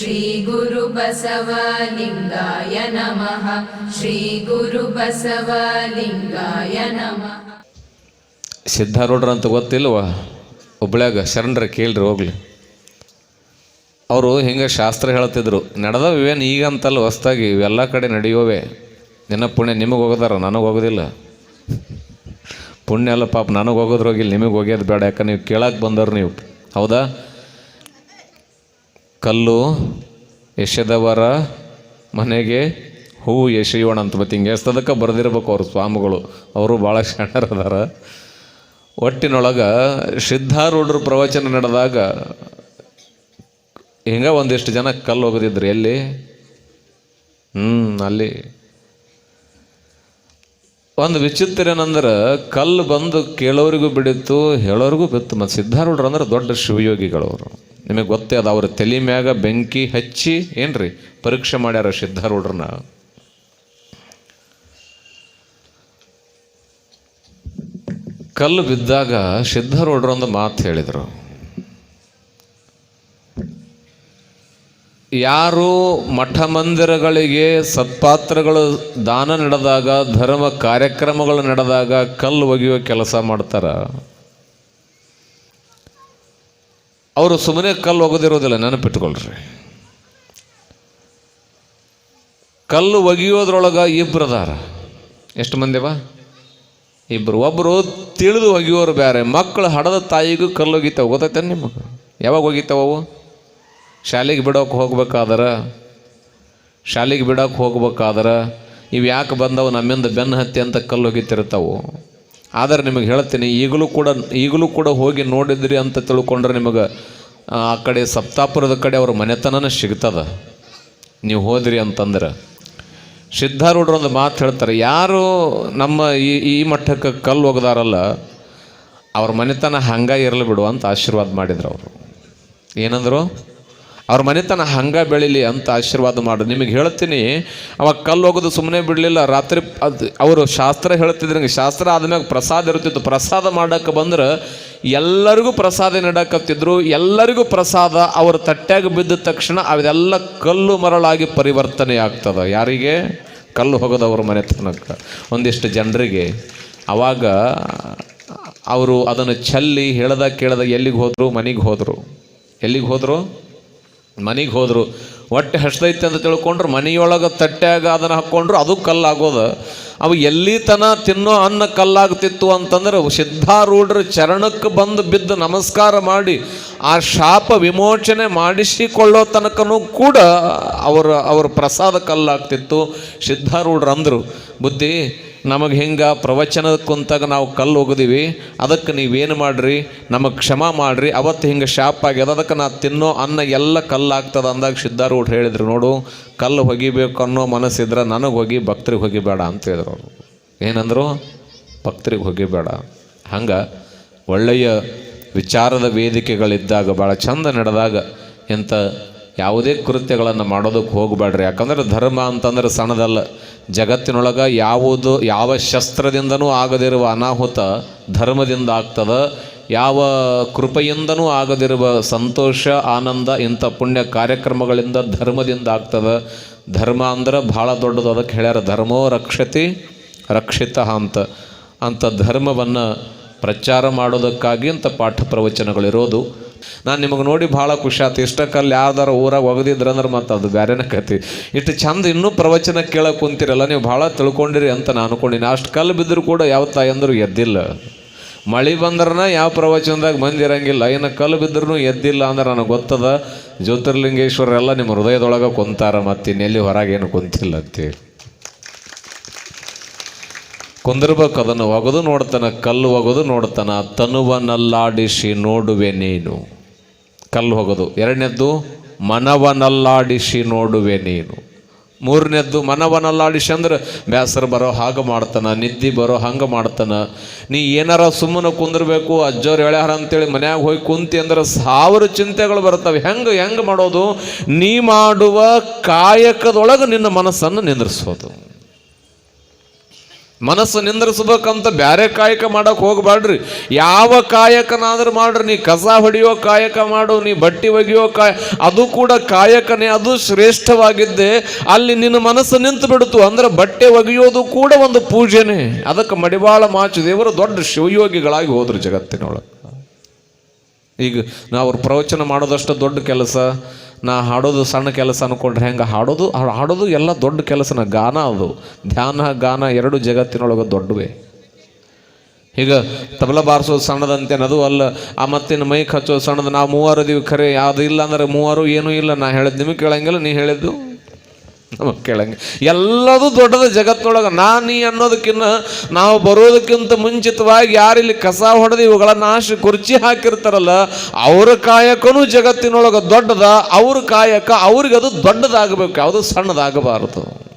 श्रीगुरुबसवलिङ्गाय नमः श्रीगुरुबसवलिङ्गाय नमः ಸಿದ್ಧಾರೂಢರು ಅಂತ ಗೊತ್ತಿಲ್ವ ಹುಬ್ಳ್ಯಾಗ ಶರಣರ ಕೇಳ್ರಿ ಹೋಗ್ಲಿ ಅವರು ಹಿಂಗೆ ಶಾಸ್ತ್ರ ಹೇಳ್ತಿದ್ರು ನಡೆದವು ಇವೇನು ಈಗ ಅಂತಲ್ಲ ಹೊಸ್ದಾಗಿ ಇವೆಲ್ಲ ಕಡೆ ನಡೆಯೋವೆ ನಿನ್ನ ಪುಣ್ಯ ನಿಮಗೆ ಹೋಗೋದಾರ ನನಗೆ ಹೋಗೋದಿಲ್ಲ ಪುಣ್ಯ ಅಲ್ಲ ಪಾಪ ನನಗೆ ಹೋಗೋದ್ರ ಹೋಗಿಲ್ಲ ನಿಮಗೆ ಹೋಗ್ಯೋದು ಬೇಡ ಯಾಕೆ ನೀವು ಕೇಳಕ್ಕೆ ಬಂದವ್ರು ನೀವು ಹೌದಾ ಕಲ್ಲು ಎಸೆದವರ ಮನೆಗೆ ಹೂವು ಎಸೆಯೋಣ ಅಂತ ಮತ್ತೆ ಹಿಂಗೆ ಎಸ್ತದಕ್ಕೆ ಬರೆದಿರ್ಬೇಕು ಅವ್ರ ಸ್ವಾಮಿಗಳು. ಅವರು ಭಾಳ ಅದಾರ ಒಟ್ಟಿನೊಳಗೆ ಸಿದ್ಧಾರೂಢರು ಪ್ರವಚನ ನಡೆದಾಗ ಹಿಂಗೆ ಒಂದಿಷ್ಟು ಜನ ಕಲ್ಲು ಹೋಗದಿದ್ರು ಎಲ್ಲಿ? ಹ್ಞೂ ಅಲ್ಲಿ. ಒಂದು ವಿಚಿತ್ರ ಏನಂದ್ರೆ ಕಲ್ಲು ಬಂದು ಕೇಳೋರಿಗೂ ಬಿಡಿತ್ತು, ಹೇಳೋರಿಗೂ ಬಿತ್ತು. ಮತ್ತು ಸಿದ್ಧಾರೂಢರು ಅಂದ್ರೆ ದೊಡ್ಡ ಶಿವಯೋಗಿಗಳು ಅವರು ನಿಮಗೆ ಗೊತ್ತೇ ಅದು, ಅವ್ರ ತಲೆ ಮ್ಯಾಗ ಬೆಂಕಿ ಹಚ್ಚಿ ಏನ್ರಿ ಪರೀಕ್ಷೆ ಮಾಡ್ಯಾರ ಸಿದ್ಧಾರೂಢರನ್ನ? ಕಲ್ಲು ಬಿದ್ದಾಗ ಸಿದ್ಧಾರೂಢರು ಒಂದು ಮಾತು ಹೇಳಿದರು. ಯಾರು ಮಠ ಮಂದಿರಗಳಿಗೆ ಸತ್ಪಾತ್ರಗಳು ದಾನ ನಡೆದಾಗ, ಧರ್ಮ ಕಾರ್ಯಕ್ರಮಗಳು ನಡೆದಾಗ ಕಲ್ಲು ಒಗೆಯುವ ಕೆಲಸ ಮಾಡ್ತಾರ? ಅವರು ಸುಮ್ಮನೆ ಕಲ್ಲು ಒಗೆದಿರೋದಿಲ್ಲ, ನೆನಪಿಟ್ಕೊಳ್ರಿ. ಕಲ್ಲು ಒಗೆಯೋದ್ರೊಳಗೆ ಇಬ್ಬರು ಅದಾರ ಎಷ್ಟು ಮಂದಿವ ಇಬ್ಬರು ಒಬ್ಬರು ತಿಳಿದು ಒಗೆಯೋರು ಬೇರೆ. ಮಕ್ಕಳು ಹಡದ ತಾಯಿಗೂ ಕಲ್ಲು ಒಗಿತಾವ ಗೊತ್ತೈತೆ ನಿಮಗೆ? ಯಾವಾಗ ಒಗಿತಾವವು ಶಾಲೆಗೆ ಬಿಡೋಕೆ ಹೋಗ್ಬೇಕಾದ್ರೆ? ಶಾಲೆಗೆ ಬಿಡೋಕೆ ಹೋಗ್ಬೇಕಾದ್ರೆ? ಇವು ಯಾಕೆ ಬಂದವು ನಮ್ಮಿಂದ ಬೆನ್ನು ಹತ್ತಿ ಅಂತ ಕಲ್ಲು ಒಗಿತಿರ್ತಾವು ಆದರೆ ನಿಮಗೆ ಹೇಳ್ತೀನಿ, ಈಗಲೂ ಕೂಡ ಈಗಲೂ ಕೂಡ ಹೋಗಿ ನೋಡಿದ್ರಿ ಅಂತ ತಿಳ್ಕೊಂಡ್ರೆ ನಿಮಗೆ, ಆ ಕಡೆ ಸಪ್ತಾಪುರದ ಕಡೆ ಅವ್ರ ಮನೆತನನ ಸಿಗ್ತದೆ. ನೀವು ಹೋದ್ರಿ ಅಂತಂದ್ರೆ. ಸಿದ್ಧಾರೂಢರು ಒಂದು ಮಾತು ಹೇಳ್ತಾರೆ, ಯಾರು ನಮ್ಮ ಈ ಈ ಮಠಕ್ಕೆ ಕಲ್ಲು ಒಗ್ದಾರಲ್ಲ, ಅವ್ರ ಮನೆತನ ಹಂಗ ಇರಲಿ ಬಿಡು ಅಂತ ಆಶೀರ್ವಾದ ಮಾಡಿದ್ರು ಅವರು. ಏನಂದ್ರು? ಅವ್ರ ಮನೆತನ ಹಂಗ ಬೆಳೀಲಿ ಅಂತ ಆಶೀರ್ವಾದ ಮಾಡು ನಿಮಗೆ ಹೇಳ್ತೀನಿ ಅವಾಗ ಕಲ್ಲು ಹೋಗೋದು ಸುಮ್ಮನೆ ಬಿಡಲಿಲ್ಲ. ರಾತ್ರಿ ಅದು ಅವರು ಶಾಸ್ತ್ರ ಹೇಳ್ತಿದ್ರಂಗೆ ಶಾಸ್ತ್ರ ಆದಮ್ಯಾಗ ಪ್ರಸಾದ ಇರ್ತಿತ್ತು ಪ್ರಸಾದ ಮಾಡೋಕ್ಕೆ ಬಂದ್ರೆ ಎಲ್ಲರಿಗೂ ಪ್ರಸಾದ ನೀಡಕತ್ತಿದ್ರು. ಎಲ್ಲರಿಗೂ ಪ್ರಸಾದ ಅವ್ರ ತಟ್ಟ್ಯಾಗ ಬಿದ್ದ ತಕ್ಷಣ ಅವೆಲ್ಲ ಕಲ್ಲು ಮರಳಾಗಿ ಪರಿವರ್ತನೆ ಆಗ್ತದೆ. ಯಾರಿಗೆ? ಕಲ್ಲು ಹೋಗೋದವ್ರ ಮನೆತನಕ್ಕೆ. ಒಂದಿಷ್ಟು ಜನರಿಗೆ. ಅವಾಗ ಅವರು ಅದನ್ನು ಚೆಲ್ಲಿ ಹೇಳ್ದ ಕೇಳ್ದ ಎಲ್ಲಿಗೆ ಹೋದರು? ಮನೆಗೆ ಹೋದರು. ಎಲ್ಲಿಗೆ ಹೋದರು? ಮನೆಗೆ ಹೋದರು. ಹೊಟ್ಟೆ ಹಸ್ದೈತೆ ಅಂತ ತಿಳ್ಕೊಂಡ್ರು, ಮನೆಯೊಳಗೆ ತಟ್ಟ್ಯಾಗ ಅದನ್ನು ಹಾಕ್ಕೊಂಡ್ರು ಅದು ಕಲ್ಲಾಗೋದು. ಅವು ಎಲ್ಲಿ ತನ ತಿನ್ನೋ ಅನ್ನ ಕಲ್ಲಾಗ್ತಿತ್ತು ಅಂತಂದ್ರೆ, ಸಿದ್ಧಾರೂಢರ ಚರಣಕ್ಕೆ ಬಂದು ಬಿದ್ದು ನಮಸ್ಕಾರ ಮಾಡಿ, ಆ ಶಾಪ ವಿಮೋಚನೆ ಮಾಡಿಸಿಕೊಳ್ಳೋ ತನಕನೂ ಕೂಡ ಅವರ, ಅವ್ರ ಪ್ರಸಾದ ಕಲ್ಲಾಗ್ತಿತ್ತು. ಸಿದ್ಧಾರೂಢರು ಅಂದರು ಬುದ್ಧಿ ನಮಗೆ ಹಿಂಗೆ ಪ್ರವಚನ ಕುಂತಾಗ ನಾವು ಕಲ್ಲು ಹೋಗಿದ್ದೀವಿ ಅದಕ್ಕೆ ನೀವೇನು ಮಾಡಿರಿ, ನಮಗೆ ಕ್ಷಮ ಮಾಡಿರಿ, ಅವತ್ತು ಹಿಂಗೆ ಶಾಪ್ ಆಗ್ಯದ, ಅದಕ್ಕೆ ನಾ ತಿನ್ನೋ ಅನ್ನ ಎಲ್ಲ ಕಲ್ಲಾಗ್ತದೆ ಅಂದಾಗ ಸಿದ್ಧಾರೂಢ ಹೇಳಿದ್ರು ನೋಡು, ಕಲ್ಲು ಹೊಗಿಬೇಕು ಅನ್ನೋ ಮನಸ್ಸಿದ್ರೆ ನನಗೆ ಹೋಗಿ, ಭಕ್ತರಿಗೆ ಹೋಗಿಬೇಡ ಅಂತ ಹೇಳಿದ್ರು ಅವರು. ಏನಂದರು? ಭಕ್ತರಿಗೆ ಹೋಗಿಬೇಡ ಹಂಗೆ ಒಳ್ಳೆಯ ವಿಚಾರದ ವೇದಿಕೆಗಳಿದ್ದಾಗ ಭಾಳ ಚಂದ ನಡೆದಾಗ ಇಂಥ ಯಾವುದೇ ಕೃತ್ಯಗಳನ್ನು ಮಾಡೋದಕ್ಕೆ ಹೋಗಬೇಡ್ರಿ. ಯಾಕಂದ್ರೆ ಧರ್ಮ ಅಂತಂದ್ರೆ ಸಣದಲ್ಲ ಜಗತ್ತಿನೊಳಗೆ ಯಾವುದು, ಯಾವ ಶಸ್ತ್ರದಿಂದನೂ ಆಗದಿರುವ ಅನಾಹುತ ಧರ್ಮದಿಂದ ಆಗ್ತದೆ. ಯಾವ ಕೃಪೆಯಿಂದನೂ ಆಗದಿರುವ ಸಂತೋಷ, ಆನಂದ ಇಂಥ ಪುಣ್ಯ ಕಾರ್ಯಕ್ರಮಗಳಿಂದ ಧರ್ಮದಿಂದ ಆಗ್ತದೆ. ಧರ್ಮ ಅಂದ್ರೆ ಭಾಳ ದೊಡ್ಡದು. ಅದಕ್ಕೆ ಹೇಳ್ಯಾರ ಧರ್ಮೋ ರಕ್ಷತಿ, ರಕ್ಷಿತ ಅಂತ. ಅಂಥ ಧರ್ಮವನ್ನು ಪ್ರಚಾರ ಮಾಡೋದಕ್ಕಾಗಿ ಅಂತ ಪಾಠ ಪ್ರವಚನಗಳಿರೋದು. ನಾನು ನಿಮಗೆ ನೋಡಿ ಭಾಳ ಖುಷಿ ಆಯ್ತು ಇಷ್ಟಕ್ಕಲ್ಲಿ ಯಾವ್ದಾರ ಊರಾಗ ಒಗದಿದ್ರಂದ್ರೆ ಮತ್ತೆ ಅದು ಬೇರೆನೇ ಕತಿ. ಇಷ್ಟು ಚಂದ ಇನ್ನೂ ಪ್ರವಚನ ಕೇಳಕ್ಕೆ ಕುಂತಿರಲ್ಲ, ನೀವು ಭಾಳ ತಿಳ್ಕೊಂಡಿರಿ ಅಂತ ನಾನು ಅನ್ಕೊಂಡಿನಿ. ಅಷ್ಟು ಕಲ್ಲು ಬಿದ್ದರೂ ಕೂಡ ಯಾವ ತಾಯಂದ್ರು ಎದ್ದಿಲ್ಲ. ಮಳೆ ಬಂದ್ರನ ಯಾವ ಪ್ರವಚನದಾಗ ಬಂದಿರಂಗಿಲ್ಲ ಇನ್ನು ಕಲ್ಲು ಬಿದ್ರೂ ಎದ್ದಿಲ್ಲ ಅಂದ್ರೆ ನನಗೆ ಗೊತ್ತದ. ಜ್ಯೋತಿರ್ಲಿಂಗೇಶ್ವರೆಲ್ಲ ನಿಮ್ಮ ಹೃದಯದೊಳಗೆ ಕುಂತಾರ ಮತ್ತು ಇನ್ನೆಲ್ಲಿ ಹೊರಗೇನು ಕುಂತಿಲ್ಲ ಅಂತೇಳಿ ಕುಂದಿರ್ಬೇಕು ಅದನ್ನು ಒಗದು ನೋಡ್ತಾನೆ, ಕಲ್ಲು ಒಗದು ನೋಡ್ತಾನ, ತನುವನಲ್ಲಾಡಿಸಿ ನೋಡುವೆ ನೀನು. ಕಲ್ಲು ಹೋಗೋದು ಎರಡನೇದ್ದು, ಮನವನಲ್ಲಾಡಿಸಿ ನೋಡುವೆ ನೀನು. ಮೂರನೇದ್ದು, ಮನವನಲ್ಲಾಡಿಸಿ ಅಂದ್ರೆ ಬೇಸರ ಬರೋ ಹಾಗೆ ಮಾಡ್ತಾನೆ, ನಿದ್ದೆ ಬರೋ ಹಂಗೆ ಮಾಡ್ತಾನೆ. ನೀ ಏನಾರ ಸುಮ್ಮನೆ ಕುಂದಿರ್ಬೇಕು ಅಜ್ಜವ್ರು ಹೇಳ್ಯಾರ ಅಂತೇಳಿ ಮನ್ಯಾಗ ಹೋಗಿ ಕುಂತಿ ಅಂದ್ರೆ ಸಾವಿರ ಚಿಂತೆಗಳು ಬರ್ತವೆ ಹೆಂಗೆ ಹೆಂಗೆ ಮಾಡೋದು? ನೀ ಮಾಡುವ ಕಾಯಕದೊಳಗೆ ನಿನ್ನ ಮನಸ್ಸನ್ನು ನಿಂದ್ರಿಸೋದು. ಮನಸ್ಸು ನಿಂದ್ರಿಸ್ಬೇಕಂತ ಬ್ಯಾರೆ ಕಾಯಕ ಮಾಡೋಕೆ ಹೋಗ್ಬ್ಯಾಡ್ರಿ. ಯಾವ ಕಾಯಕನಾದ್ರೂ ಮಾಡ್ರಿ, ನೀ ಕಸ ಹೊಡೆಯೋ ಕಾಯಕ ಮಾಡು, ನೀ ಬಟ್ಟಿ ಒಗೆಯೋ ಕಾಯ, ಅದು ಕೂಡ ಕಾಯಕನೇ, ಅದು ಶ್ರೇಷ್ಠವಾಗಿದ್ದೆ. ಅಲ್ಲಿ ನಿನ್ನ ಮನಸ್ಸು ನಿಂತು ಬಿಡ್ತು ಅಂದ್ರೆ ಬಟ್ಟೆ ಒಗೆಯೋದು ಕೂಡ ಒಂದು ಪೂಜೆನೇ. ಅದಕ್ಕೆ ಮಡಿವಾಳ ಮಾಚು ದೇವರು ದೊಡ್ಡ ಶಿವಯೋಗಿಗಳಾಗಿ ಹೋದ್ರು ಜಗತ್ತಿನೊಳಗೆ. ಈಗ ನಾವು ಅವ್ರು ಪ್ರವಚನ ಮಾಡೋದಷ್ಟು ದೊಡ್ಡ ಕೆಲಸ. ನಾ ಹಾಡೋದು ಸಣ್ಣ ಕೆಲಸ ಅನ್ಕೊಂಡ್ರೆ ಹೆಂಗೆ ಹಾಡೋದು? ಹಾಡೋದು ಎಲ್ಲ ದೊಡ್ಡ ಕೆಲಸನ ಗಾನ ಅದು. ಧ್ಯಾನ, ಗಾನ ಎರಡು ಜಗತ್ತಿನೊಳಗೆ ದೊಡ್ಡವೇ. ಈಗ ತಬಲ ಬಾರಿಸೋದು ಸಣ್ಣದಂತೇನು ಅದು ಅಲ್ಲ. ಆ ಮತ್ತಿನ ಮೈಕ್ ಹಚ್ಚೋದು ಸಣ್ಣದು. ನಾವು ಮೂವರು ಇದೀವಿ, ಖರೆ ಯಾವುದು ಇಲ್ಲ ಅಂದ್ರೆ ಮೂವರು ಏನೂ ಇಲ್ಲ. ನಾ ಹೇಳಿದ್ದು ನಿಮಗೆ ಕೇಳಂಗಿಲ್ಲ, ನೀ ಹೇಳಿದ್ದು? ನಮಗೆ ಕೇಳಂಗೆ. ಎಲ್ಲದೂ ದೊಡ್ಡದ ಜಗತ್ತೊಳಗೆ ನಾ ನೀ ಅನ್ನೋದಕ್ಕಿಂತ ನಾವು ಬರೋದಕ್ಕಿಂತ ಮುಂಚಿತವಾಗಿ ಯಾರಿಲ್ಲಿ ಕಸ ಹೊಡೆದು ಇವುಗಳ ನಾಶ ಕುರ್ಚಿ ಹಾಕಿರ್ತಾರಲ್ಲ, ಅವ್ರ ಕಾಯಕನೂ ಜಗತ್ತಿನೊಳಗೆ ದೊಡ್ಡದ, ಅವ್ರ ಕಾಯಕ ಅವ್ರಿಗೆ ಅದು ದೊಡ್ಡದಾಗಬೇಕು, ಯಾವುದು ಸಣ್ಣದಾಗಬಾರದು.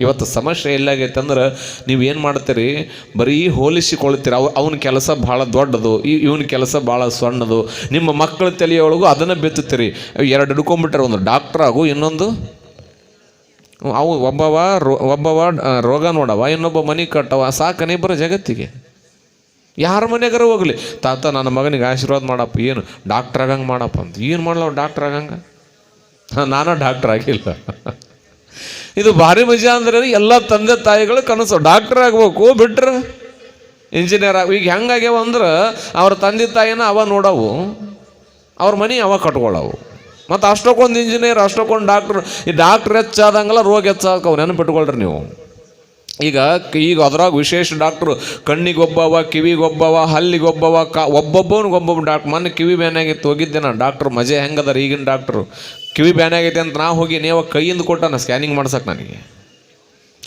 ಇವತ್ತು ಸಮಸ್ಯೆ ಎಲ್ಲಾಗೈತೆ ಅಂದ್ರೆ, ನೀವು ಏನು ಮಾಡ್ತೀರಿ? ಬರೀ ಹೋಲಿಸಿಕೊಳ್ತೀರಿ, ಅವ, ಅವನ ಕೆಲಸ ಭಾಳ ದೊಡ್ಡದು ಇವನ ಕೆಲಸ ಭಾಳ ಸಣ್ಣದು, ನಿಮ್ಮ ಮಕ್ಕಳ ತಲೆಯೊಳಗೂ ಅದನ್ನು ಬಿತ್ತುತ್ತೀರಿ. ಎರಡು ಹಿಡ್ಕೊಂಡ್ಬಿಟ್ರೆ ಒಂದು ಡಾಕ್ಟರ್ ಆಗು ಇನ್ನೊಂದು ಅವು ಒಬ್ಬವ ರೋ ಒಬ್ಬವ ರೋಗ ನೋಡವ, ಇನ್ನೊಬ್ಬ ಮನೆ ಕಟ್ಟವ, ಸಾಕನೆ ಬರೋ ಜಗತ್ತಿಗೆ. ಯಾರ ಮನೆಗಾರ ಹೋಗ್ಲಿ? ತಾತ, ನನ್ನ ಮಗನಿಗೆ ಆಶೀರ್ವಾದ ಮಾಡಪ್ಪ, ಏನು ಡಾಕ್ಟರ್ ಆಗಂಗೆ ಮಾಡಪ್ಪ ಅಂತ. ಏನು ಮಾಡಲ ಡಾಕ್ಟರ್ ಆಗಂಗೆ? ನಾನು ಡಾಕ್ಟರ್ ಆಗಿಲ್ಲ. ಇದು ಭಾರಿ ಮಜಾ ಅಂದ್ರೆ ಎಲ್ಲ ತಂದೆ ತಾಯಿಗಳು ಕನಸು. ಡಾಕ್ಟರ್ ಆಗ್ಬೇಕು, ಬಿಟ್ರೆ ಇಂಜಿನಿಯರ್ ಆಗ ಈಗ ಹೆಂಗಾಗ್ಯಾವ ಅಂದ್ರೆ, ಅವ್ರ ತಂದೆ ತಾಯಿನ ಅವ ನೋಡವು, ಅವ್ರ ಮನೆ ಅವ ಕಟ್ಕೊಳ್ಳವು ಮತ್ತು ಅಷ್ಟಕ್ಕೊಂದು ಇಂಜಿನಿಯರ್ ಅಷ್ಟಕ್ಕೊಂದು ಡಾಕ್ಟ್ರ್ ಈ ಡಾಕ್ಟ್ರ್ ಹೆಚ್ಚಾದಂಗೆಲ್ಲ ರೋಗ ಹೆಚ್ಚಾಕವು ನೆನಪಿಟ್ಕೊಳ್ರಿ ನೀವು. ಈಗ ಈಗ ಅದ್ರಾಗ ವಿಶೇಷ ಡಾಕ್ಟ್ರು ಕಣ್ಣಿಗೊಬ್ಬವ, ಕಿವಿಗೊಬ್ಬವ, ಹಲ್ಲಿಗೊಬ್ಬವ, ಕಾ ಒಬ್ಬೊಬ್ಬನಿಗೆ ಒಬ್ಬೊಬ್ಬ ಡಾಕ್ಟ್ರ್ ಮೊನ್ನೆ ಕಿವಿ ಬ್ಯಾನಾಗಿತ್ತು, ಹೋಗಿದ್ದೆ ನಾನು. ಡಾಕ್ಟ್ರು ಮಜೆ ಹೆಂಗದಾರ ಈಗಿನ ಡಾಕ್ಟ್ರು ಕಿವಿ ಬ್ಯಾನಾಗೈತೆ ಅಂತ ನಾ ಹೋಗಿ ನೀವು ಕೈಯಿಂದ ಕೊಟ್ಟಾನ ಸ್ಕ್ಯಾನಿಂಗ್ ಮಾಡ್ಸಕ್ಕೆ ನನಗೆ.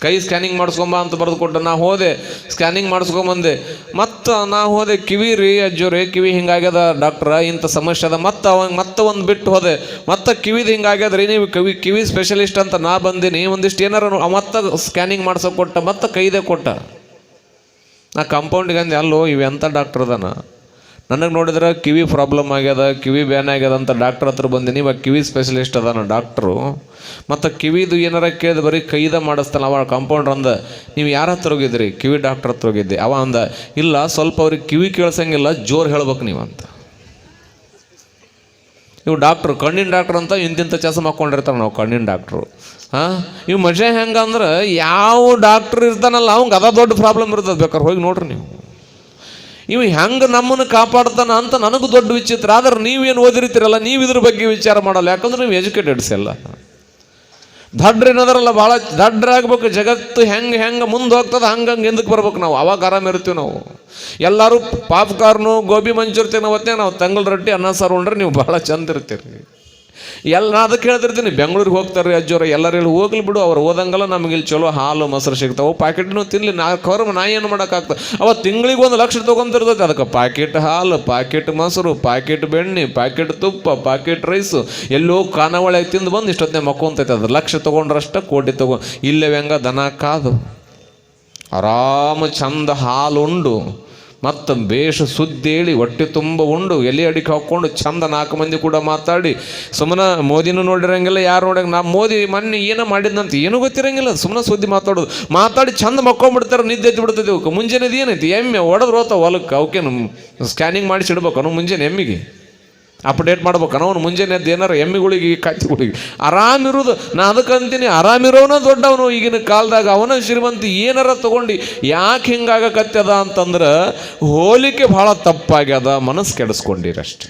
ಕೈ ಸ್ಕ್ಯಾನಿಂಗ್ ಮಾಡಿಸ್ಕೊಂಬ ಅಂತ ಬರೆದು ಕೊಟ್ಟ ನಾ ಹೋದೆ. ಸ್ಕ್ಯಾನಿಂಗ್ ಮಾಡಿಸ್ಕೊಂಬಂದೆ. ಮತ್ತು ನಾ ಹೋದೆ, ಕಿವಿ ರೀ ಅಜ್ಜೋರಿ ಕಿವಿ ಹಿಂಗಾಗ್ಯದ ಡಾಕ್ಟ್ರ, ಇಂಥ ಸಮಸ್ಯೆ ಅದ. ಮತ್ತು ಅವ ಮತ್ತೆ ಒಂದು ಬಿಟ್ಟು ಹೋದೆ. ಮತ್ತೆ ಕಿವಿದು ಹಿಂಗಾಗ್ಯದ್ರಿ ನೀವು ಕಿವಿ ಕಿವಿ ಸ್ಪೆಷಲಿಸ್ಟ್ ಅಂತ ನಾ ಬಂದೀನಿ ಒಂದಿಷ್ಟು ಏನಾರು ಮತ್ತೆ ಸ್ಕ್ಯಾನಿಂಗ್ ಮಾಡ್ಸೋಕೆ ಕೊಟ್ಟ ಮತ್ತೆ ಕೈದೆ ಕೊಟ್ಟ. ನಾ ಕಾಂಪೌಂಡಿಗೆ ಅಂದೆ, ಅಲ್ಲೋ ಇವೆಂಥ ಡಾಕ್ಟರ್ ಅದಾನ? ನನಗೆ ನೋಡಿದ್ರೆ ಕಿವಿ ಪ್ರಾಬ್ಲಮ್ ಆಗ್ಯದ, ಕಿವಿ ಬ್ಯಾನ್ ಆಗ್ಯದ ಅಂತ ಡಾಕ್ಟರ್ ಹತ್ರ ಬಂದೀನಿ. ಇವಾಗ ಕಿವಿ ಸ್ಪೆಷಲಿಸ್ಟ್ ಅದಾನ ಡಾಕ್ಟ್ರು ಮತ್ತು ಕಿವಿದು ಏನಾರ ಕೇಳಿದ ಬರೀ ಕೈದ ಮಾಡಿಸ್ತಾನೆ ಅವ ಕಾಂಪೌಂಡ್ರ್ ಅಂದ ನೀವು ಯಾರ ಹತ್ರ ಹೋಗಿದ್ರಿ? ಕಿವಿ ಡಾಕ್ಟ್ರ್ ಹತ್ರ ಹೋಗಿದ್ದೆ. ಅವ ಅಂದ, ಇಲ್ಲ, ಸ್ವಲ್ಪ ಅವ್ರಿಗೆ ಕಿವಿ ಕೇಳ್ಸಂಗಿಲ್ಲ, ಜೋರು ಹೇಳ್ಬೇಕು ನೀವು ಅಂತ. ಇವು ಡಾಕ್ಟ್ರು ಕಣ್ಣಿನ ಡಾಕ್ಟ್ರ್ ಅಂತ ಇಂತಿಂಥ ಚಸ್ಮ ಹಾಕ್ಕೊಂಡಿರ್ತಾರೆ ನಾವು ಕಣ್ಣಿನ ಡಾಕ್ಟ್ರು ಹಾಂ? ಇವು ಮಜೆ ಹೆಂಗಂದ್ರೆ ಯಾವ ಡಾಕ್ಟ್ರ್ ಇರ್ತಾನಲ್ಲ, ಅವಂಗೆ ಅದ ದೊಡ್ಡ ಪ್ರಾಬ್ಲಮ್ ಇರ್ತದೆ. ಬೇಕಾದ್ರೆ ಹೋಗಿ ನೋಡ್ರಿ ನೀವು. ಇವು ಹೆಂಗೆ ನಮ್ಮನ್ನು ಕಾಪಾಡ್ತಾನ ಅಂತ ನನಗೆ ದೊಡ್ಡ ವಿಚಿತ್ರ. ಆದ್ರೆ ನೀವೇನು ಓದಿರ್ತೀರಲ್ಲ, ನೀವು ಇದ್ರ ಬಗ್ಗೆ ವಿಚಾರ ಮಾಡಲ್ಲ. ಯಾಕಂದ್ರೆ ನೀವು ಎಜುಕೇಟೆಡ್ಸ್ ಎಲ್ಲ ದಡ್ರ ಏನದಾರಲ್ಲ ಭಾಳ ದಡ್ರಾಗ್ಬೇಕು ಜಗತ್ತು ಹೆಂಗೆ ಹೆಂಗೆ ಮುಂದೆ ಹೋಗ್ತದೆ, ಹಂಗೆ ಹಿಂದಕ್ಕೆ ಬರ್ಬೇಕು ನಾವು. ಅವಾಗ ಆರಾಮ ಇರ್ತೀವಿ ನಾವು. ಎಲ್ಲರೂ ಪಾಪ್ಕಾರ್ನು, ಗೋಬಿ ಮಂಚೂರಿ ತಿನ್ನೋವತ್ತೇ ನಾವು ತಂಗಳ ರೊಟ್ಟಿ, ಅನ್ನ ಸಾರು ಉಂಡ್ರೆ ನೀವು ಭಾಳ ಚಂದ ಇರ್ತೀರಿ. ಎಲ್ಲ ನಾ ಅದಕ್ಕೆ ಹೇಳ್ತಿರ್ತೀನಿ ಬೆಂಗಳೂರಿಗೆ ಹೋಗ್ತಾರೆ ಅಜ್ಜೋರು, ಎಲ್ಲರೂ ಹೇಳಿ ಹೋಗ್ಲಿ ಬಿಡು, ಅವ್ರು ಓದಂಗಲ್ಲ ನಮಗೆ ಇಲ್ಲಿ ಚಲೋ ಹಾಲು, ಮೊಸರು ಸಿಗ್ತಾವೆ. ಪ್ಯಾಕೆಟ್ನು ತಿನ್ಲಿ, ನಾ ಕರ್ಮ ನಾ ಏನು ಮಾಡೋಕ್ಕಾಗ್ತದೆ? ಅವ ತಿಂಗಳಿಗೆ ಒಂದು ಲಕ್ಷ ತೊಗೊಂತಿರ್ತೈತೆ ಅದಕ್ಕೆ ಪ್ಯಾಕೆಟ್ ಹಾಲು ಪ್ಯಾಕೆಟ್ ಮೊಸರು ಪ್ಯಾಕೆಟ್ ಬೆಣ್ಣೆ ಪ್ಯಾಕೆಟ್ ತುಪ್ಪ ಪ್ಯಾಕೆಟ್ ರೈಸು. ಎಲ್ಲೋ ಖಾನಾವಳಿ ತಿಂದು ಬಂದು ಇಷ್ಟೊತ್ತನೇ ಮಕ್ಕೊಂತೈತೆ. ಅದು ಲಕ್ಷ ತೊಗೊಂಡ್ರಷ್ಟ ಕೋಟಿ ತಗೋ. ಇಲ್ಲೇ ಹೆಂಗ ದನ ಕಾದು. ಆರಾಮ ಚಂದ ಹಾಲುಂಡು. ಮತ್ತು ಬೇಷ ಸುದ್ದೇಳಿ ಹೊಟ್ಟೆ ತುಂಬ ಉಂಡು. ಎಲೆ ಅಡಿಕೆ ಹಾಕ್ಕೊಂಡು ಚಂದ ನಾಲ್ಕು ಮಂದಿ ಕೂಡ ಮಾತಾಡಿ ಸುಮ್ಮನೆ ಮೋದಿನೂ ನೋಡಿರಂಗಿಲ್ಲ, ಯಾರು ನೋಡಂಗ ನಾ ಮೋದಿ ಮೊನ್ನೆ ಏನೋ ಮಾಡಿದ್ನಂತ, ಏನೂ ಗೊತ್ತಿರಂಗಿಲ್ಲ. ಸುಮ್ಮನೆ ಸುದ್ದಿ ಮಾತಾಡೋದು. ಮಾತಾಡಿ ಚಂದ ಮಕ್ಕೊಂಡ್ಬಿಡ್ತಾರೆ ನಿದ್ದೆ ಎದ್ದು ಬಿಡ್ತದೆ. ಅವಕ್ಕೆ ಮುಂಜಾನೆದು ಏನೈತಿ ಎಮ್ಮೆ ಹೊಡೆದ್ರು ಹೊಲಕ್ಕೆ. ಅವಕ್ಕೇನು ಸ್ಕ್ಯಾನಿಂಗ್ ಮಾಡಿಸಿಡ್ಬೇಕು, ಅವನು ಮುಂಜಾನೆ ಎಮ್ಮಿಗೆ. ಅಪ್ಡೇಟ್ ಮಾಡ್ಬೇಕು. ಅವ್ನು ಮುಂಜಾನೆ ಎದ್ದು ಏನಾರು ಎಮ್ಮಿಗಳಿಗೆ ಕತ್ತಿಗಳಿಗೆ ಆರಾಮಿರೋದು ನಾ ಅದಕ್ಕೆ ಅಂತೀನಿ. ಆರಾಮಿರೋನ ದೊಡ್ಡವನು. ಈಗಿನ ಕಾಲದಾಗ ಅವನ ಶ್ರೀಮಂತ ಏನಾರ ತೊಗೊಂಡು ಯಾಕೆ ಹಿಂಗಾಗಕತ್ತದ ಅಂತಂದ್ರೆ ಹೋಲಿಕೆ ಭಾಳ ತಪ್ಪಾಗ್ಯದ. ಮನಸ್ಸು ಕೆಡಿಸ್ಕೊಂಡಿರಷ್ಟೆ.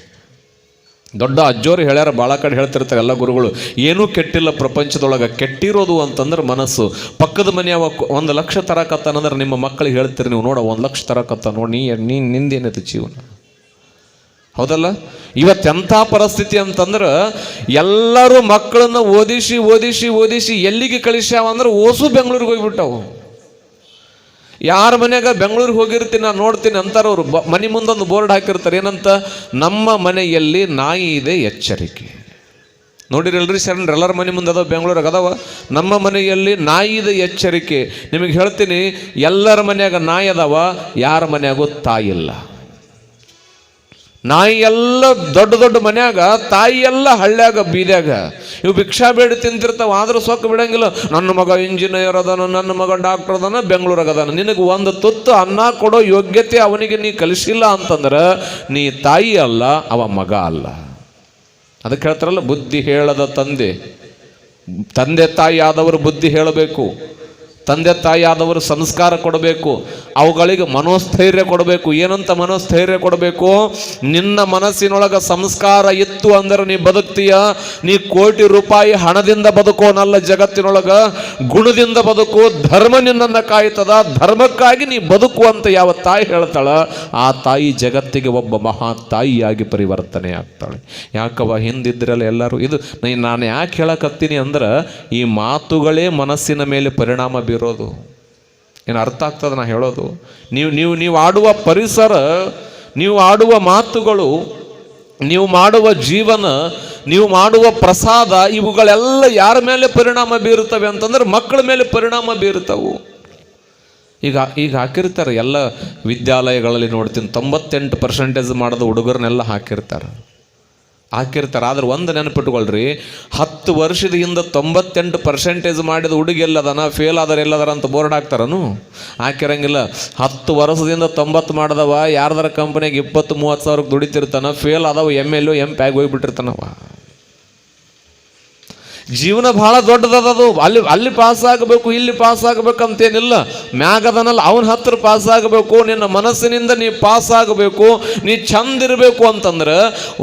ದೊಡ್ಡ ಅಜ್ಜೋರು ಹೇಳ್ಯಾರ ಭಾಳ ಕಡೆ ಹೇಳ್ತಿರ್ತಾರೆ ಎಲ್ಲ ಗುರುಗಳು, ಏನೂ ಕೆಟ್ಟಿಲ್ಲ ಪ್ರಪಂಚದೊಳಗೆ. ಕೆಟ್ಟಿರೋದು ಅಂತಂದ್ರೆ ಮನಸ್ಸು. ಪಕ್ಕದ ಮನೆಯವ ಒಂದು ಲಕ್ಷ ತರಕತ್ತಾನಂದ್ರೆ ನಿಮ್ಮ ಮಕ್ಕಳಿಗೆ ಹೇಳ್ತೀರಿ ನೀವು ನೋಡೋ, ಒಂದು ಲಕ್ಷ ತರಕತ್ತ ನೋಡಿ, ನೀ ನೀ ನಿಂದೇನೈತೆ ಜೀವನ? ಹೌದಲ್ಲ? ಇವತ್ತೆಂಥ ಪರಿಸ್ಥಿತಿ ಅಂತಂದ್ರೆ ಎಲ್ಲರೂ ಮಕ್ಕಳನ್ನು ಓದಿಸಿ ಓದಿಸಿ ಓದಿಸಿ ಎಲ್ಲಿಗೆ ಕಳಿಸ್ಯಾವ ಅಂದ್ರೆ ಓಸು ಬೆಂಗಳೂರಿಗೆ ಹೋಗ್ಬಿಟ್ಟವು. ಯಾರ ಮನೆಯಾಗ ಬೆಂಗಳೂರಿಗೆ ಹೋಗಿರ್ತೀನಿ, ನಾನು ನೋಡ್ತೀನಿ ಅವರು. ಬ ಮನೆ ಮುಂದೊಂದು ಬೋರ್ಡ್ ಹಾಕಿರ್ತಾರೆ, ಏನಂತ? ನಮ್ಮ ಮನೆಯಲ್ಲಿ ನಾಯಿ ಇದೆ, ಎಚ್ಚರಿಕೆ. ನೋಡಿರಲ್ರಿ ಶರಣರು ಎಲ್ಲರ ಮನೆ ಮುಂದೆ ಅದಾವ, ಬೆಂಗಳೂರಿಗೆ ಅದಾವ? ನಮ್ಮ ಮನೆಯಲ್ಲಿ ನಾಯಿ ಇದೆ, ಎಚ್ಚರಿಕೆ. ನಿಮಗೆ ಹೇಳ್ತೀನಿ, ಎಲ್ಲರ ಮನೆಯಾಗ ನಾಯಿ ಅದಾವ, ಯಾರ ಮನೆಯಾಗೂ ತಾಯಿಲ್ಲ ನಾಯಿ ಎಲ್ಲ ದೊಡ್ಡ ದೊಡ್ಡ ಮನ್ಯಾಗ, ತಾಯಿ ಎಲ್ಲ ಹಳ್ಳ್ಯಾಗ, ಬೀದ್ಯಾಗ. ಇವು ಭಿಕ್ಷಾ ಬೇಡಿ ತಿಂತಿರ್ತಾವ ಆದ್ರೂ ಸೊಕ್ಕ ಬಿಡಂಗಿಲ್ಲ. ನನ್ನ ಮಗ ಇಂಜಿನಿಯರ್ ಅದಾನ, ನನ್ನ ಮಗ ಡಾಕ್ಟರ್ ಅದಾನ, ಬೆಂಗಳೂರಾಗ ಅದಾನ. ನಿನಗೆ ಒಂದು ತುತ್ತು ಅನ್ನ ಕೊಡೋ ಯೋಗ್ಯತೆ ಅವನಿಗೆ ನೀ ಕಲಿಸಿಲ್ಲ ಅಂತಂದ್ರೆ, ನೀ ತಾಯಿ ಅಲ್ಲ, ಅವ ಮಗ ಅಲ್ಲ. ಅದಕ್ಕೆ ಹೇಳ್ತಾರಲ್ಲ, ಬುದ್ಧಿ ಹೇಳದ ತಂದೆ. ತಂದೆ ತಾಯಿ ಆದವರು ಬುದ್ಧಿ ಹೇಳಬೇಕು. ತಂದೆ ತಾಯಿಯಾದವರು ಸಂಸ್ಕಾರ ಕೊಡಬೇಕು, ಅವುಗಳಿಗೆ ಮನೋಸ್ಥೈರ್ಯ ಕೊಡಬೇಕು. ಏನಂತ ಮನೋಸ್ಥೈರ್ಯ ಕೊಡಬೇಕು? ನಿನ್ನ ಮನಸ್ಸಿನೊಳಗೆ ಸಂಸ್ಕಾರ ಇತ್ತು ಅಂದ್ರೆ ನೀ ಬದುಕ್ತೀಯ. ನೀ ಕೋಟಿ ರೂಪಾಯಿ ಹಣದಿಂದ ಬದುಕೋನಲ್ಲ ಜಗತ್ತಿನೊಳಗೆ ಗುಣದಿಂದ ಬದುಕು. ಧರ್ಮ ನಿನ್ನನ್ನು ಕಾಯ್ತದ. ಧರ್ಮಕ್ಕಾಗಿ ನೀ ಬದುಕು ಅಂತ ಯಾವ ತಾಯಿ ಹೇಳ್ತಾಳ? ಆ ತಾಯಿ ಜಗತ್ತಿಗೆ ಒಬ್ಬ ಮಹಾ ತಾಯಿಯಾಗಿ ಪರಿವರ್ತನೆ ಆಗ್ತಾಳೆ. ಯಾಕವ ಹಿಂದಿದ್ರಲ್ಲ ಎಲ್ಲರೂ ಇದು ನಾನು ಯಾಕೆ ಹೇಳಕತ್ತೀನಿ ಅಂದ್ರೆ, ಈ ಮಾತುಗಳೇ ಮನಸ್ಸಿನ ಮೇಲೆ ಪರಿಣಾಮ ಬೀರೋದು. ಏನು ಅರ್ಥ ಆಗ್ತದೆ ನಾ ಹೇಳೋದು? ನೀವು ನೀವು ನೀವು ಆಡುವ ಪರಿಸರ, ನೀವು ಆಡುವ ಮಾತುಗಳು, ನೀವು ಮಾಡುವ ಜೀವನ, ನೀವು ಮಾಡುವ ಪ್ರಸಾದ, ಇವುಗಳೆಲ್ಲ ಯಾರ ಮೇಲೆ ಪರಿಣಾಮ ಬೀರುತ್ತವೆ ಅಂತಂದ್ರೆ ಮಕ್ಕಳ ಮೇಲೆ ಪರಿಣಾಮ ಬೀರುತ್ತವು. ಈಗ ಈಗ ಹಾಕಿರ್ತಾರೆ, ಎಲ್ಲ ವಿದ್ಯಾಲಯಗಳಲ್ಲಿ ನೋಡ್ತೀನಿ, ತೊಂಬತ್ತೆಂಟು ಪರ್ಸೆಂಟೇಜ್ ಮಾಡಿದ ಹುಡುಗರನ್ನೆಲ್ಲ ಹಾಕಿರ್ತಾರೆ. ಹಾಕಿರ್ತಾರೆ. ಆದ್ರೆ ಒಂದು ನೆನಪಿಟ್ಕೊಳ್ರಿ, ಹತ್ತು ವರ್ಷದ ಹಿಂದೆ ತೊಂಬತ್ತೆಂಟು ಪರ್ಸೆಂಟೇಜ್ ಮಾಡಿದ ಹುಡುಗಿ ಎಲ್ಲದನ ಫೇಲ್ ಆದ್ರೆ ಎಲ್ಲದರ ಅಂತ ಬೋರ್ಡ್ ಹಾಕ್ತಾರನು? ಹಾಕಿರಂಗಿಲ್ಲ. ಹತ್ತು ವರ್ಷದಿಂದ ತೊಂಬತ್ತು ಮಾಡಿದವ, ಯಾರ್ದಾರ ಕಂಪ್ನಿಗೆ ಇಪ್ಪತ್ತು, ಮೂವತ್ತು ಸಾವಿರಕ್ಕೆ ದುಡಿತಿರ್ತಾನ ಫೇಲ್ ಆದವ ಎಂ ಎಲ್ ಎಂ ಪ್ಯಾಗ್ ಹೋಗ್ಬಿಟ್ಟಿರ್ತಾನವ. ಜೀವನ ಬಹಳ ದೊಡ್ಡದದು ಅಲ್ಲಿ ಅಲ್ಲಿ ಪಾಸ್ ಆಗಬೇಕು, ಇಲ್ಲಿ ಪಾಸ್ ಆಗಬೇಕಂತೇನಿಲ್ಲ. ಮ್ಯಾಗದನಲ್ಲ, ಅವನ ಹತ್ರ ಪಾಸ್ ಆಗಬೇಕು, ನಿನ್ನ ಮನಸ್ಸಿನಿಂದ ನೀ ಪಾಸ್ ಆಗಬೇಕು, ನೀ ಚಂದಿರಬೇಕು ಅಂತಂದ್ರೆ,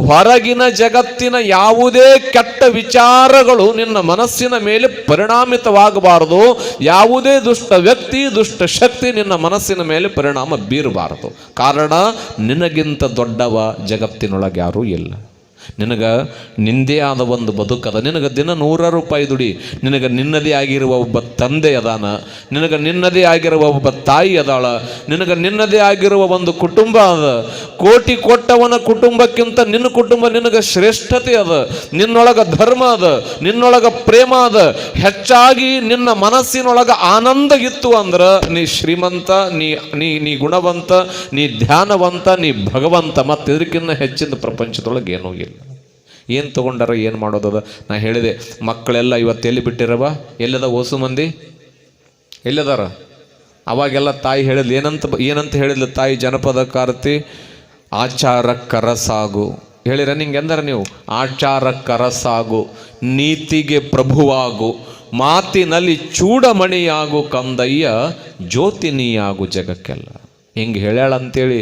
ಹೊರಗಿನ ಜಗತ್ತಿನ ಯಾವುದೇ ಕೆಟ್ಟ ವಿಚಾರಗಳು ನಿನ್ನ ಮನಸ್ಸಿನ ಮೇಲೆ ಪರಿಣಾಮಿತವಾಗಬಾರದು. ಯಾವುದೇ ದುಷ್ಟ ವ್ಯಕ್ತಿ, ದುಷ್ಟ ಶಕ್ತಿ ನಿನ್ನ ಮನಸ್ಸಿನ ಮೇಲೆ ಪರಿಣಾಮ ಬೀರಬಾರದು. ಕಾರಣ, ನಿನಗಿಂತ ದೊಡ್ಡವ ಜಗತ್ತಿನೊಳಗೆ ಯಾರೂ ಇಲ್ಲ. ನಿನಗ ನಿಂದೇ ಆದ ಒಂದು ಬದುಕದ ನಿನಗೆ ದಿನ ನೂರ ರೂಪಾಯಿ ದುಡಿ. ನಿನಗೆ ನಿನ್ನದೇ ಆಗಿರುವ ಒಬ್ಬ ತಂದೆ ಅದಾನ. ನಿನಗೆ ನಿನ್ನದೇ ಆಗಿರುವ ಒಬ್ಬ ತಾಯಿ ಅದಾಳ. ನಿನಗೆ ನಿನ್ನದೇ ಆಗಿರುವ ಒಂದು ಕುಟುಂಬ ಅದ. ಕೋಟಿ ಕೊಟ್ಟವನ ಕುಟುಂಬಕ್ಕಿಂತ ನಿನ್ನ ಕುಟುಂಬ ನಿನಗೆ ಶ್ರೇಷ್ಠತೆ ಅದ. ನಿನ್ನೊಳಗ ಧರ್ಮ ಅದ. ನಿನ್ನೊಳಗ ಪ್ರೇಮ ಅದ. ಹೆಚ್ಚಾಗಿ ನಿನ್ನ ಮನಸ್ಸಿನೊಳಗ ಆನಂದ ಇತ್ತು ಅಂದ್ರೆ ನೀ ಶ್ರೀಮಂತ, ನೀ ನೀ ನೀ ಗುಣವಂತ, ನೀ ಧ್ಯಾನವಂತ, ನೀ ಭಗವಂತ ಮತ್ತೆ ಇದಕ್ಕಿಂತ ಹೆಚ್ಚಿನ ಪ್ರಪಂಚದೊಳಗೆ ಏನೂ ಇಲ್ಲ. ಏನು ತಗೊಂಡಾರ ಏನು ಮಾಡೋದದ ನಾ ಹೇಳಿದೆ, ಮಕ್ಕಳೆಲ್ಲ ಇವತ್ತು ಎಲ್ಲಿ ಬಿಟ್ಟಿರವ? ಎಲ್ಲದ ಓಸು ಮಂದಿ? ಎಲ್ಲದಾರ? ಅವಾಗೆಲ್ಲ ತಾಯಿ ಹೇಳಿದ್ಲು, ಏನಂತ ಏನಂತ ಹೇಳಿದ್ಲು ತಾಯಿ ಜನಪದ ಕಾರ್ತಿ? ಆಚಾರ ಕರಸಾಗು ಹೇಳಿರ ನಿಂಗೆ ನೀವು? ಆಚಾರ ಕರಸಾಗು ನೀತಿಗೆ ಪ್ರಭುವಾಗು, ಮಾತಿನಲ್ಲಿ ಚೂಡಮಣಿಯಾಗು ಕಂದಯ್ಯ, ಜ್ಯೋತಿನಿಯಾಗು ಜಗಕ್ಕೆಲ್ಲ. ಹಿಂಗೆ ಹೇಳ್ಯಾಳ ಅಂತೇಳಿ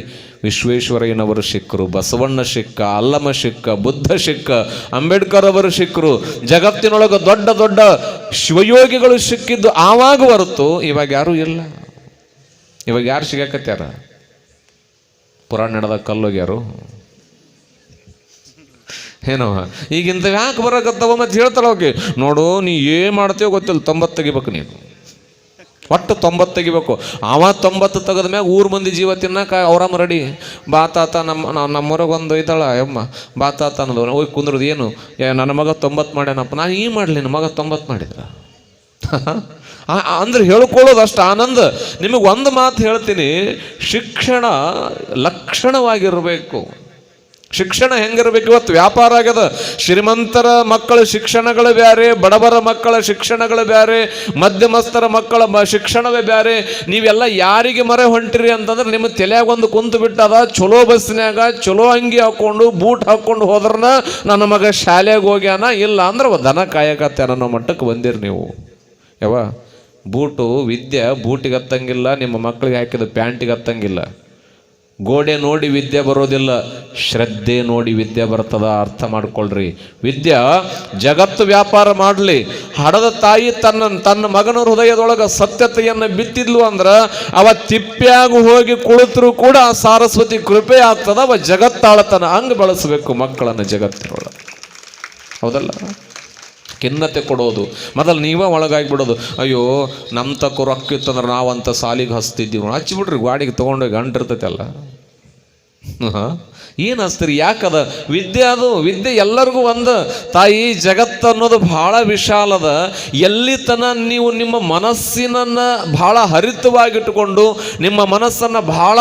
ವಿಶ್ವೇಶ್ವರಯ್ಯನವರು ಸಿಕ್ಕರು, ಬಸವಣ್ಣ ಸಿಕ್ಕ ಅಲ್ಲಮ ಸಿಕ್ಕ, ಬುದ್ಧ ಸಿಕ್ಕ ಅಂಬೇಡ್ಕರ್ ಅವರು ಸಿಕ್ಕರು, ಜಗತ್ತಿನೊಳಗೆ ದೊಡ್ಡ ದೊಡ್ಡ ಶಿವಯೋಗಿಗಳು ಸಿಕ್ಕಿದ್ದು ಆವಾಗ ಹೊರತು ಇವಾಗ ಯಾರೂ ಇಲ್ಲ. ಇವಾಗ ಯಾರು ಸಿಗಾಕತ್ಯಾರ ಪುರಾಣ ನಡೆದ ಕಲ್ಲೋಗ್ಯಾರು. ಏನೋ, ಈಗಿಂತ ಯಾಕೆ ಬರಕತ್ತವ ಮತ್ತೆ ಹೇಳ್ತಾಳ ಹೋಗಿ ನೋಡು, ನೀ ಏನು ಮಾಡ್ತೀವೋ ಗೊತ್ತಿಲ್ಲ ತೊಂಬತ್ತು ತೆಗಿಬೇಕು ನೀನು. ಒಟ್ಟು ತೊಂಬತ್ತು ತೆಗಿಬೇಕು. ಅವ ತೊಂಬತ್ತು ತೆಗೆದ ಮ್ಯಾಗ ಊರು ಮಂದಿ ಜೀವ ತಿನ್ನಕ ಅವ್ರಮ್ಮ ರೆಡಿ ಬಾ ತಾತ, ನಮ್ಮ ನಮ್ಮೂರಾಗ ಒಂದು ಅಮ್ಮ ಬಾ ತಾತ ಅನ್ನೋದು ಹೋಗಿ ಕುಂದ್ರದು, ಏನು? ನನ್ನ ಮಗ ತೊಂಬತ್ತು ಮಾಡ್ಯಾನಪ್ಪ. ನಾನು ಈ ಮಾಡಲಿ ನನ್ನ ಮಗ ತೊಂಬತ್ತು ಮಾಡಿದ್ರ? ಅಂದ್ರೆ ಹೇಳ್ಕೊಳ್ಳೋದು ಅಷ್ಟು ಆನಂದ. ನಿಮಗೆ ಒಂದು ಮಾತು ಹೇಳ್ತೀನಿ, ಶಿಕ್ಷಣ ಲಕ್ಷಣವಾಗಿರಬೇಕು. ಶಿಕ್ಷಣ ಹೆಂಗಿರ್ಬೇಕು ಇವತ್ತು? ವ್ಯಾಪಾರ ಆಗ್ಯದ. ಶ್ರೀಮಂತರ ಮಕ್ಕಳ ಶಿಕ್ಷಣಗಳು ಬ್ಯಾರೆ, ಬಡವರ ಮಕ್ಕಳ ಶಿಕ್ಷಣಗಳು ಬ್ಯಾರೆ, ಮಧ್ಯಮಸ್ಥರ ಮಕ್ಕಳ ಮ ಶಿಕ್ಷಣವೇ ಬ್ಯಾರೆ. ನೀವೆಲ್ಲ ಯಾರಿಗೆ ಮರೆ ಹೊಂಟಿರಿ ಅಂತಂದ್ರೆ ನಿಮ್ಮ ತಲೆಯಾಗ ಒಂದು ಕುಂತು ಬಿಟ್ಟದ ಚಲೋ ಬಸ್ನಾಗ ಚಲೋ ಅಂಗಿ ಹಾಕೊಂಡು, ಬೂಟ್ ಹಾಕೊಂಡು ಹೋದ್ರನ ನನ್ನ ಮಗ ಶಾಲೆಗೆ ಹೋಗ್ಯಾನ, ಇಲ್ಲ ಅಂದ್ರೆ ದನ ಕಾಯಕತ್ತೆ ಅನ್ನೋ ಮಟ್ಟಕ್ಕೆ ಬಂದಿರಿ ನೀವು. ಯಾವ ಬೂಟು ವಿದ್ಯೆ ಬೂಟಿಗೆ ಹತ್ತಂಗಿಲ್ಲ, ನಿಮ್ಮ ಮಕ್ಕಳಿಗೆ ಹಾಕಿದ ಪ್ಯಾಂಟಿಗೆ ಹತ್ತಂಗಿಲ್ಲ. ಗೋಡೆ ನೋಡಿ ವಿದ್ಯೆ ಬರೋದಿಲ್ಲ, ಶ್ರದ್ಧೆ ನೋಡಿ ವಿದ್ಯೆ ಬರ್ತದ ಅರ್ಥ ಮಾಡ್ಕೊಳ್ರಿ. ವಿದ್ಯೆ, ಜಗತ್ತು ವ್ಯಾಪಾರ ಮಾಡಲಿ, ಹಡದ ತಾಯಿ ತನ್ನ ತನ್ನ ಮಗನ ಹೃದಯದೊಳಗೆ ಸತ್ಯತೆಯನ್ನು ಬಿತ್ತಿದ್ಲು ಅಂದ್ರೆ, ಅವ ತಿಪ್ಪಿಯಾಗಿ ಹೋಗಿ ಕುಳಿತರೂ ಕೂಡ ಸಾರಸ್ವತಿ ಕೃಪೆ ಆಗ್ತದ, ಅವ ಜಗತ್ತಾಳತನ ಹಂಗೆ ಬಳಸಬೇಕು ಮಕ್ಕಳನ್ನು ಜಗತ್ತಿನೊಳಗೆ. ಹೌದಲ್ಲ? ಖಿನ್ನತೆ ಕೊಡೋದು. ಮೊದಲು ನೀವೇ ಒಳಗಾಗಿಬಿಡೋದು. ಅಯ್ಯೋ ನಮ್ಮ ತಕ್ಕ ರೊಕ್ಕ ಇತ್ತಂದ್ರೆ ನಾವಂತ ಸಾಲಿಗೆ ಹಚ್ತಿದ್ದೀವಿ ಹಚ್ಚಿಬಿಡ್ರಿ, ಗಾಡಿಗೆ ತೊಗೊಂಡೋಗಿ ಗಂಟಿರ್ತೈತಲ್ಲ ಹಾಂ? ಏನು ಹಚ್ತೀರಿ ಯಾಕದ? ವಿದ್ಯೆ ಅದು, ವಿದ್ಯೆ ಎಲ್ಲರಿಗೂ ಒಂದು. ತಾಯಿ ಜಗತ್ತು ಅನ್ನೋದು ಭಾಳ ವಿಶಾಲದ ಎಲ್ಲಿ ತನ ನೀವು ನಿಮ್ಮ ಮನಸ್ಸಿನನ್ನು ಭಾಳ ಹರಿತವಾಗಿಟ್ಟುಕೊಂಡು, ನಿಮ್ಮ ಮನಸ್ಸನ್ನು ಭಾಳ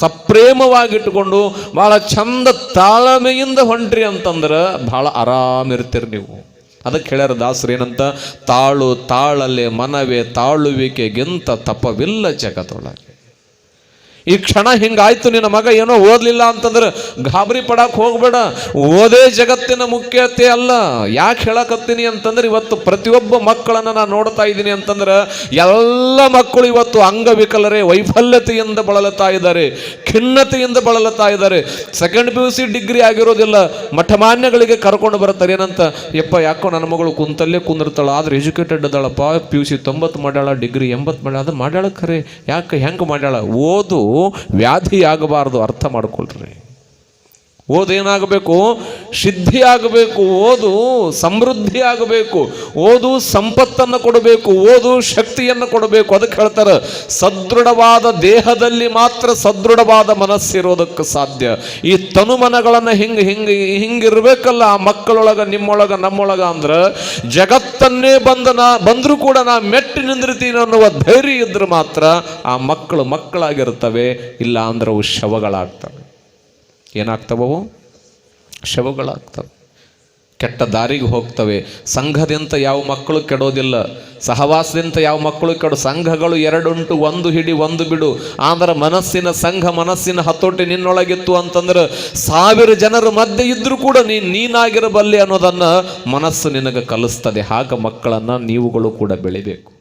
ಸಪ್ರೇಮವಾಗಿಟ್ಟುಕೊಂಡು, ಭಾಳ ಚಂದ ತಾಳ್ಮೆಯಿಂದ ಹೊಂಟ್ರಿ ಅಂತಂದ್ರೆ ಭಾಳ ಆರಾಮಿರ್ತೀರಿ ನೀವು. ಅದಕ್ಕೆ ಹೇಳ್ಯಾರ ದಾಸರು ಏನಂತ? ತಾಳು ತಾಳಲೆ ಮನವೇ ತಾಳುವಿಕೆಗಿಂತ ತಪವಿಲ್ಲ ಜಗತ್ತೊಳಗೆ ಈ ಕ್ಷಣ ಹಿಂಗಾಯ್ತು, ನಿನ್ನ ಮಗ ಏನೋ ಓದ್ಲಿಲ್ಲ ಅಂತಂದ್ರೆ ಗಾಬರಿ ಪಡಕ್ ಹೋಗ್ಬೇಡ. ಓದೇ ಜಗತ್ತಿನ ಮುಖ್ಯತೆ ಅಲ್ಲ. ಯಾಕೆ ಹೇಳಕತ್ತೀನಿ ಅಂತಂದ್ರೆ ಇವತ್ತು ಪ್ರತಿಯೊಬ್ಬ ಮಕ್ಕಳನ್ನ ನಾನು ನೋಡ್ತಾ ಇದ್ದೀನಿ ಅಂತಂದ್ರೆ ಎಲ್ಲ ಮಕ್ಕಳು ಇವತ್ತು ಅಂಗವಿಕಲರೇ, ವೈಫಲ್ಯತೆಯಿಂದ ಬಳಲುತ್ತಾ ಇದ್ದಾರೆ, ಖಿನ್ನತೆಯಿಂದ ಬಳಲುತ್ತಾ ಇದ್ದಾರೆ. Second P U C degree ಆಗಿರೋದಿಲ್ಲ, ಮಠಮಾನ್ಯಗಳಿಗೆ ಕರ್ಕೊಂಡು ಬರ್ತಾರೆ ಏನಂತ? ಯಪ್ಪ, ಯಾಕೋ ನನ್ನ ಮಗಳು ಕುಂತಲ್ಲೇ ಕುಂದಿರ್ತಾಳ, ಆದ್ರೆ ಎಜುಕೇಟೆಡ್ ಅದಾಳಪ್ಪ. ಪಿ ಯು ಸಿ ತೊಂಬತ್ತು ಮಾಡ್ಯಾಳ ಡಿಗ್ರಿ ಎಂಬತ್ತು ಮಾಡ್ಯಾಳ. ಅದು ಮಾಡ್ಯಾಳ ಖರೆ ಯಾಕೆ? ಹೆಂಗೆ ಮಾಡ್ಯಾಳ? ಓದು ವ್ಯಾಧಿ ಆಗಬಾರ್ದು ಅರ್ಥ ಮಾಡ್ಕೊಳ್ರಿ. ಓದೇನಾಗಬೇಕು ಸಿದ್ಧಿ ಆಗಬೇಕು ಓದು ಸಮೃದ್ಧಿ ಆಗಬೇಕು ಓದು ಸಂಪತ್ತನ್ನು ಕೊಡಬೇಕು. ಓದು ಶಕ್ತಿಯನ್ನು ಕೊಡಬೇಕು. ಅದಕ್ಕೆ ಹೇಳ್ತಾರೆ, ಸದೃಢವಾದ ದೇಹದಲ್ಲಿ ಮಾತ್ರ ಸದೃಢವಾದ ಮನಸ್ಸಿರೋದಕ್ಕೆ ಸಾಧ್ಯ. ಈ ತನುಮನಗಳನ್ನು ಹಿಂಗೆ ಹಿಂಗೆ, ಹಿಂಗಿರ್ಬೇಕಲ್ಲ, ಆ ಮಕ್ಕಳೊಳಗ, ನಿಮ್ಮೊಳಗ, ನಮ್ಮೊಳಗ ಅಂದ್ರೆ, ಜಗತ್ತನ್ನೇ ಬಂದ ನಾ, ಬಂದರೂ ಕೂಡ ನಾ ಮೆಟ್ಟಿ ನಿಂದಿರ್ತೀನಿ ಅನ್ನುವ ಧೈರ್ಯ ಇದ್ರೆ ಮಾತ್ರ ಆ ಮಕ್ಕಳು ಮಕ್ಕಳಾಗಿರ್ತವೆ ಇಲ್ಲ ಅಂದ್ರೆ ಅವು ಶವಗಳಾಗ್ತವೆ. ಏನಾಗ್ತವವು? ಶವಗಳಾಗ್ತವೆ. ಕೆಟ್ಟ ದಾರಿಗೆ ಹೋಗ್ತವೆ. ಸಂಘದಿಂದ ಯಾವ ಮಕ್ಕಳು ಕೆಡೋದಿಲ್ಲ. ಸಹವಾಸದಿಂದ ಯಾವ ಮಕ್ಕಳು ಕೆಡೋ. ಸಂಘಗಳು ಎರಡುಂಟು, ಒಂದು ಹಿಡಿ, ಒಂದು ಬಿಡು. ಆದ್ರೆ ಮನಸ್ಸಿನ ಸಂಘ ಮನಸ್ಸಿನ ಹತೋಟಿ ನಿನ್ನೊಳಗಿತ್ತು ಅಂತಂದ್ರೆ ಸಾವಿರ ಜನರ ಮಧ್ಯೆ ಇದ್ದರೂ ಕೂಡ ನೀ, ನೀನಾಗಿರಬಲ್ಲೆ ಅನ್ನೋದನ್ನು ಮನಸ್ಸು ನಿನಗೆ ಕಲಿಸ್ತದೆ. ಹಾಗೆ ಮಕ್ಕಳನ್ನು ನೀವುಗಳು ಕೂಡ ಬೆಳಿಬೇಕು.